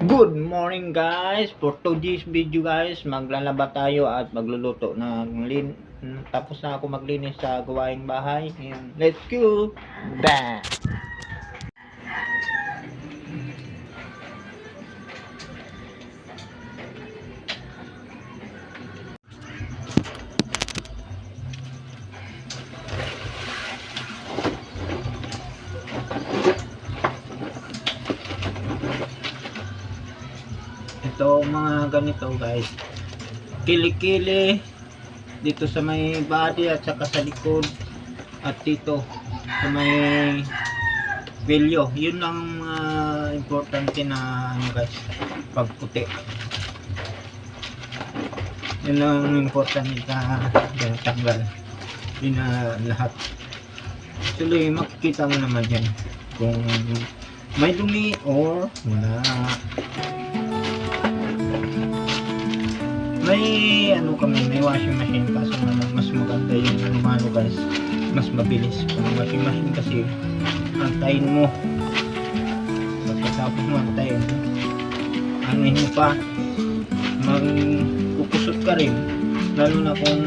Good morning guys! For today's video guys, maglalaba tayo at magluluto ng lin tapos na ako maglinis sa gawaing bahay. Ayan. Let's go! Bang! Ito mga ganito guys. Kili-kili dito sa may body at saka sa likod at dito sa may velyo. Yun ang uh, importante na ano guys, pagputi. Yun ang importante na yung tanggal. Yun na lahat. Actually, makikita mo naman yan kung may dumi or wala. May ano kami, may washing machine. Kaso naman mas maganda yung ano ano guys, mas mabilis. Kung washing machine kasi antayin mo. Pagkatapos mo antayin ano mo pa magkukusot ka rin. Lalo na kung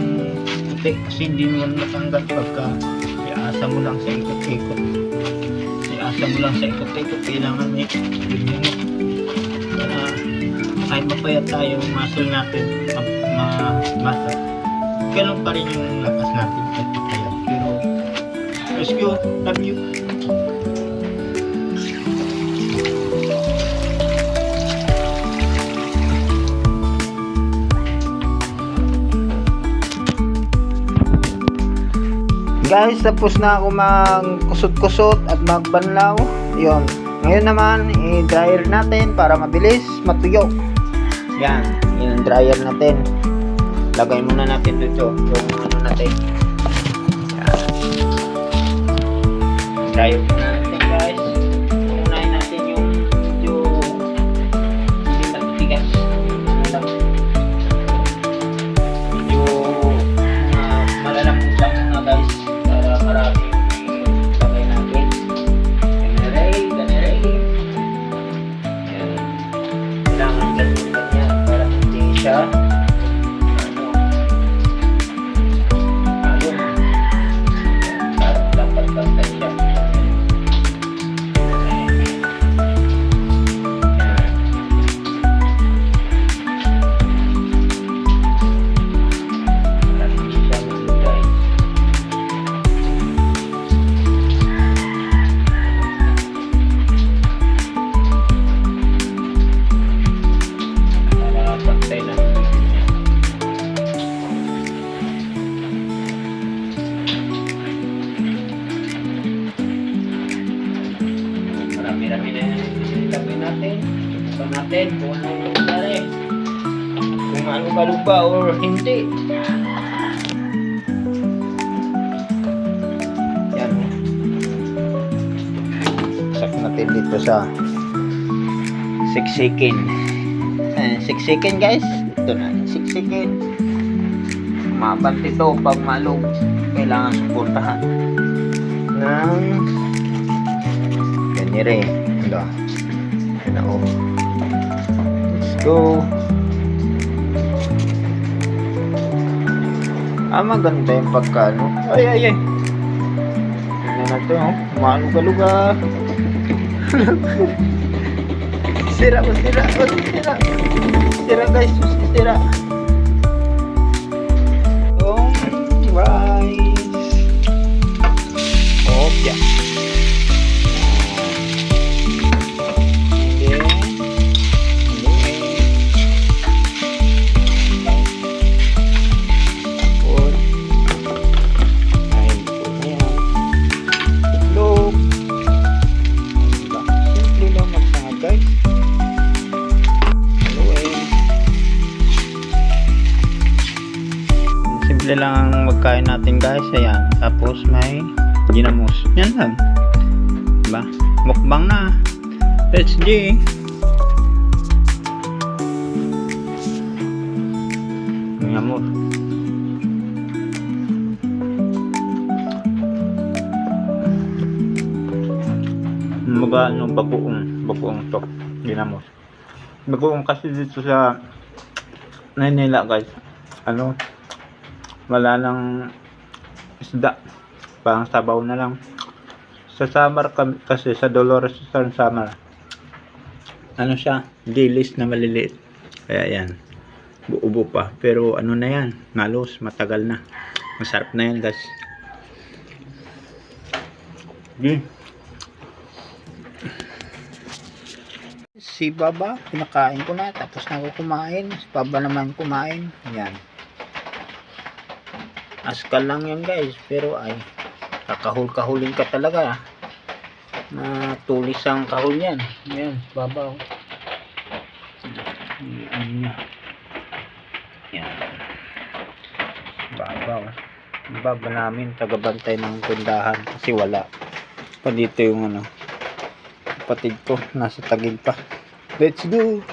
puti kasi hindi mo matanggal pagka iasa mo lang sa ikot-ikot. Iasa mo lang sa ikot-ikot kailangan eh yun para kahit mapayat tayo yung muscle natin mga muscle. Ganun pa rin yung lakas natin kahit mapayat pero let's go love you. Guys tapos na ako magkusot-kusot at magbanlaw. Yon ngayon naman i-dryer natin para mabilis matuyo yan yun ang dryer natin. Lagay muna natin dito yung ano natin. Yan. Dryer muna Marami-rami na yan yung gagawin natin. Ito natin kung ano yung nangyari. Kung ano ba or hindi. Yan. Sak natin dito sa siksikin. Eh, siksikin guys. Ito na, siksikin. Mabant ito pag malog. Kailangan suportahan. Ng ganire. Ito. Yan ako. Let's go. Ah, maganda yung pagkano. Ay, ay, ay. Tingnan natin, oh. Maluga-luga. sira sira sira. Sira guys, sira. Yung Simple lang ang magkain natin guys. Ayan. Tapos may ginamos. Yan lang. Diba? Mukbang na. Let's G. Ginamos. Mga ano, bagoong, bagoong to. Ginamos. Bagoong kasi dito sa Manila guys. Ano, wala nang isda. Parang sabaw na lang. Sa kam- kasi, sa Dolores sa Samar. Ano siya? Dilis na maliliit. Kaya yan. Buubo pa. Pero ano na yan? Malos. Matagal na. Masarap na yan guys. Mm. Si Baba, pinakain ko na. Tapos na ako kumain. Si Baba naman kumain. Yan. Askal lang yan guys. Pero ay, kakahul-kahulin ka talaga. Na tulis ang kahul yan. Yan, si Baba. oh. Ano niya. Yan. Baba. oh. Baba namin, tagabantay ng tindahan. Kasi wala. Pa dito yung ano, kapatid ko, nasa tagig pa. Let's go!